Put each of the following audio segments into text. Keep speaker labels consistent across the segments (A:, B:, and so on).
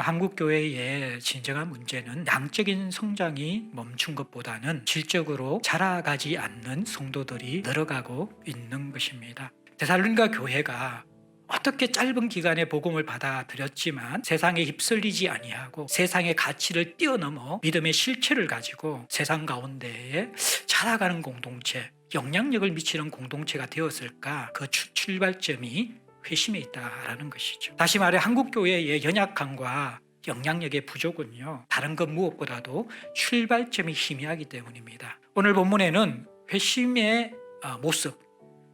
A: 한국 교회의 진정한 문제는 양적인 성장이 멈춘 것보다는 질적으로 자라가지 않는 성도들이 늘어가고 있는 것입니다. 데살로니가 교회가 어떻게 짧은 기간에 복음을 받아들였지만 세상에 휩쓸리지 아니하고 세상의 가치를 뛰어넘어 믿음의 실체를 가지고 세상 가운데에 자라가는 공동체, 영향력을 미치는 공동체가 되었을까? 그 출- 출발점이 회심에 있다라는 것이죠. 다시 말해 한국 교회의 연약함과 영향력의 부족은요. 다른 것 무엇보다도 출발점이 희미하기 때문입니다. 오늘 본문에는 회심의 어, 모습,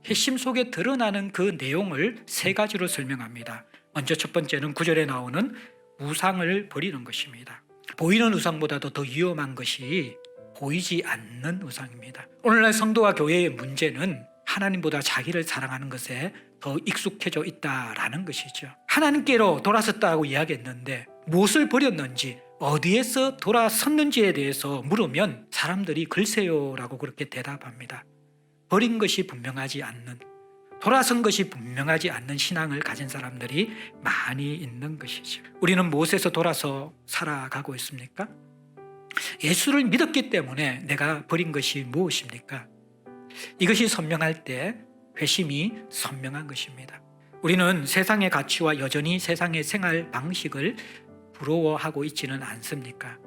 A: 회심 속에 드러나는 그 내용을 세 가지로 설명합니다. 먼저 첫 번째는 구절에 나오는 우상을 버리는 것입니다. 보이는 우상보다도 더 위험한 것이 보이지 않는 우상입니다. 오늘날 성도와 교회의 문제는 하나님보다 자기를 사랑하는 것에 더 익숙해져 있다라는 것이죠. 하나님께로 돌아섰다고 이야기했는데 무엇을 버렸는지 어디에서 돌아섰는지에 대해서 물으면 사람들이 글쎄요라고 그렇게 대답합니다. 버린 것이 분명하지 않는 돌아선 것이 분명하지 않는 신앙을 가진 사람들이 많이 있는 것이죠. 우리는 무엇에서 돌아서 살아가고 있습니까? 예수를 믿었기 때문에 내가 버린 것이 무엇입니까? 이것이 선명할 때 회심이 선명한 것입니다. 우리는 세상의 가치와 여전히 세상의 생활 방식을 부러워하고 있지는 않습니까?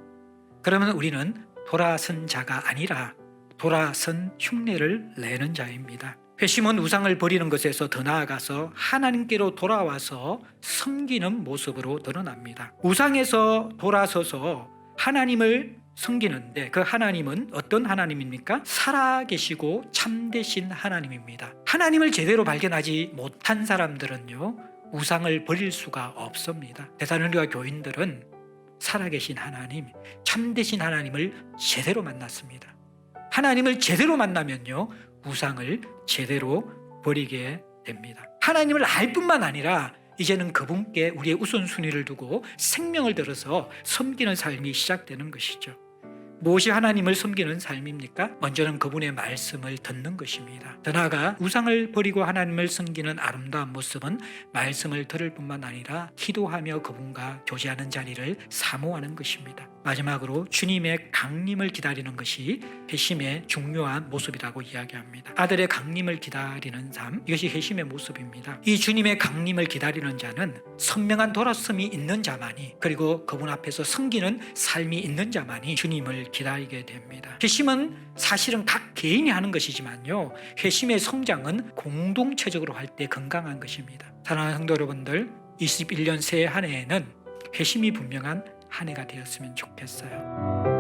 A: 그러면 우리는 돌아선 자가 아니라 돌아선 흉내를 내는 자입니다. 회심은 우상을 버리는 것에서 더 나아가서 하나님께로 돌아와서 섬기는 모습으로 드러납니다. 우상에서 돌아서서 하나님을 섬기는데 그 하나님은 어떤 하나님입니까? 살아계시고 참되신 하나님입니다. 하나님을 제대로 발견하지 못한 사람들은요, 우상을 버릴 수가 없습니다. 대사로니가 교인들은 살아계신 하나님, 참되신 하나님을 제대로 만났습니다. 하나님을 제대로 만나면요, 우상을 제대로 버리게 됩니다. 하나님을 알 뿐만 아니라 이제는 그분께 우리의 우선순위를 두고 생명을 들어서 섬기는 삶이 시작되는 것이죠. 무엇이 하나님을 섬기는 삶입니까? 먼저는 그분의 말씀을 듣는 것입니다. 더 나아가 우상을 버리고 하나님을 섬기는 아름다운 모습은 말씀을 들을 뿐만 아니라 기도하며 그분과 교제하는 자리를 사모하는 것입니다. 마지막으로 주님의 강림을 기다리는 것이 회심의 중요한 모습이라고 이야기합니다. 아들의 강림을 기다리는 삶, 이것이 회심의 모습입니다. 이 주님의 강림을 기다리는 자는 선명한 돌아섬이 있는 자만이 그리고 그분 앞에서 섬기는 삶이 있는 자만이 주님을 기다리게 됩니다. 회심은 사실은 각 개인이 하는 것이지만요. 회심의 성장은 공동체적으로 할 때 건강한 것입니다. 사랑하는 성도 여러분들, 21년 새해 한 해에는 회심이 분명한 한 해가 되었으면 좋겠어요.